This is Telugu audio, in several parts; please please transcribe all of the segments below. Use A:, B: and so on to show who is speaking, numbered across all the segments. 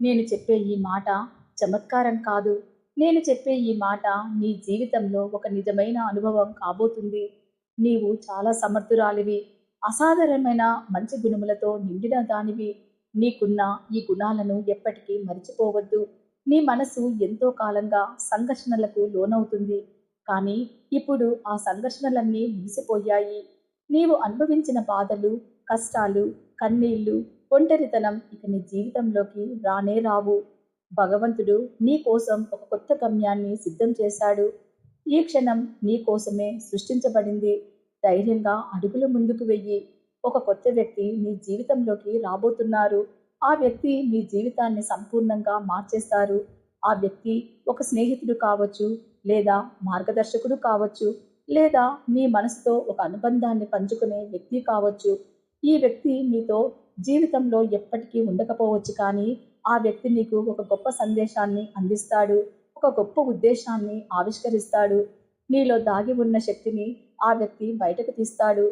A: నేను చెప్పే ఈ మాట చమత్కారం కాదు. నేను చెప్పే ఈ మాట నీ జీవితంలో ఒక నిజమైన అనుభవం కాబోతుంది. నీవు చాలా సమర్థురాలివి. అసాధారణమైన మంచి గుణములతో నిండిన దానివి. నీకున్న ఈ గుణాలను ఎప్పటికీ మరిచిపోవద్దు. నీ మనసు ఎంతో కాలంగా సంఘర్షణలకు లోనవుతుంది. కానీ ఇప్పుడు ఆ సంఘర్షణలన్నీ ముగిసిపోయాయి. నీవు అనుభవించిన బాధలు కష్టాలు కన్నీళ్ళు ఒంటరితనం ఇక నీ జీవితంలోకి రానే రావు. భగవంతుడు నీ కోసం ఒక కొత్త గమ్యాన్ని సిద్ధం చేశాడు. ఈ క్షణం నీ కోసమే సృష్టించబడింది. ధైర్యంగా అడుగులు ముందుకు వెయ్యి. ఒక కొత్త వ్యక్తి నీ జీవితంలోకి రాబోతున్నారు. ఆ వ్యక్తి మీ జీవితాన్ని సంపూర్ణంగా మార్చేస్తారు. ఆ వ్యక్తి ఒక స్నేహితుడు కావచ్చు లేదా మార్గదర్శకుడు కావచ్చు లేదా మీ మనసుతో ఒక అనుబంధాన్ని పంచుకునే వ్యక్తి కావచ్చు. ఈ వ్యక్తి మీతో జీవితంలో ఎప్పటికీ ఉండకపోవచ్చు కానీ ఆ వ్యక్తి నీకు ఒక గొప్ప సందేశాన్ని అందిస్తాడు ఒక గొప్ప ఉద్దేశాన్ని ఆవిష్కరిస్తాడు. నీలో దాగి ఉన్న శక్తిని ఆ వ్యక్తి బయటకు తీస్తాడు.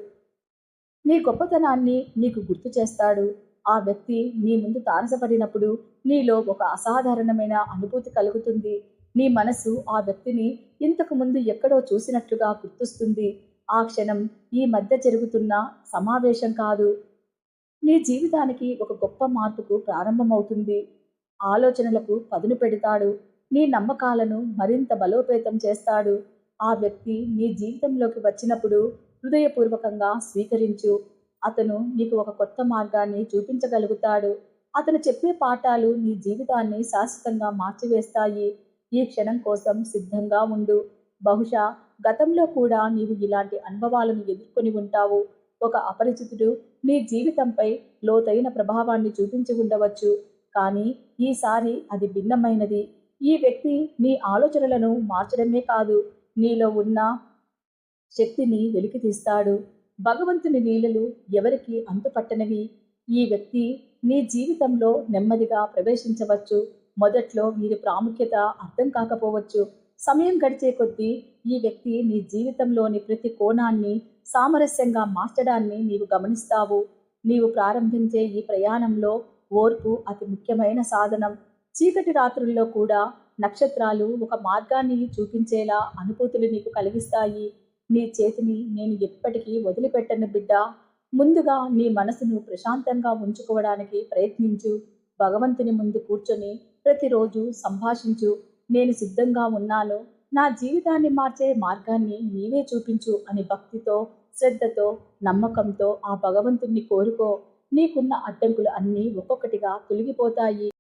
A: నీ గొప్పతనాన్ని నీకు గుర్తు చేస్తాడు. ఆ వ్యక్తి నీ ముందు తారసపడినప్పుడు నీలో ఒక అసాధారణమైన అనుభూతి కలుగుతుంది. నీ మనసు ఆ వ్యక్తిని ఇంతకు ముందు ఎక్కడో చూసినట్లుగా గుర్తుస్తుంది. ఆ క్షణం ఈ మధ్య జరుగుతున్న సమావేశం కాదు. నీ జీవితానికి ఒక గొప్ప మార్పుకు ప్రారంభమవుతుంది. ఆలోచనలకు పదును పెడతాడు. నీ నమ్మకాలను మరింత బలోపేతం చేస్తాడు. ఆ వ్యక్తి నీ జీవితంలోకి వచ్చినప్పుడు హృదయపూర్వకంగా స్వీకరించు. అతను నీకు ఒక కొత్త మార్గాన్ని చూపించగలుగుతాడు. అతను చెప్పే పాఠాలు నీ జీవితాన్ని శాశ్వతంగా మార్చివేస్తాయి. ఈ క్షణం కోసం సిద్ధంగా ఉండు. బహుశా గతంలో కూడా నీవు ఇలాంటి అనుభవాలను ఎదుర్కొని ఉంటావు. ఒక అపరిచితుడు నీ జీవితంపై లోతైన ప్రభావాన్ని చూపించి ఉండవచ్చు. కానీ ఈసారి అది భిన్నమైనది. ఈ వ్యక్తి నీ ఆలోచనలను మార్చడమే కాదు నీలో ఉన్న శక్తిని వెలికి తీస్తాడు. భగవంతుని లీలలు ఎవరికి అంతుపట్టనివి? ఈ వ్యక్తి నీ జీవితంలో నెమ్మదిగా ప్రవేశించవచ్చు. మొదట్లో వీరి ప్రాముఖ్యత అర్థం కాకపోవచ్చు. సమయం గడిచే కొద్దీ ఈ వ్యక్తి నీ జీవితంలోని ప్రతి కోణాన్ని సామరస్యంగా మార్చడాన్ని నీవు గమనిస్తావు. నీవు ప్రారంభించే ఈ ప్రయాణంలో ఓర్పు అతి ముఖ్యమైన సాధనం. చీకటి రాత్రుల్లో కూడా నక్షత్రాలు ఒక మార్గాన్ని చూపించేలా అనుభూతులు నీకు కలిగిస్తాయి. నీ చేతిని నేను ఎప్పటికీ వదిలిపెట్టను బిడ్డ. ముందుగా నీ మనసును ప్రశాంతంగా ఉంచుకోవడానికి ప్రయత్నించు. భగవంతుని ముందు కూర్చొని ప్రతిరోజు సంభాషించు. నేను సిద్ధంగా ఉన్నాను. నా జీవితాన్ని మార్చే మార్గాన్ని నీవే చూపించు అని భక్తితో శ్రద్ధతో నమ్మకంతో ఆ భగవంతుణ్ణి కోరుకో. నీకున్న అడ్డంకులు అన్నీ ఒక్కొక్కటిగా తొలగిపోతాయి.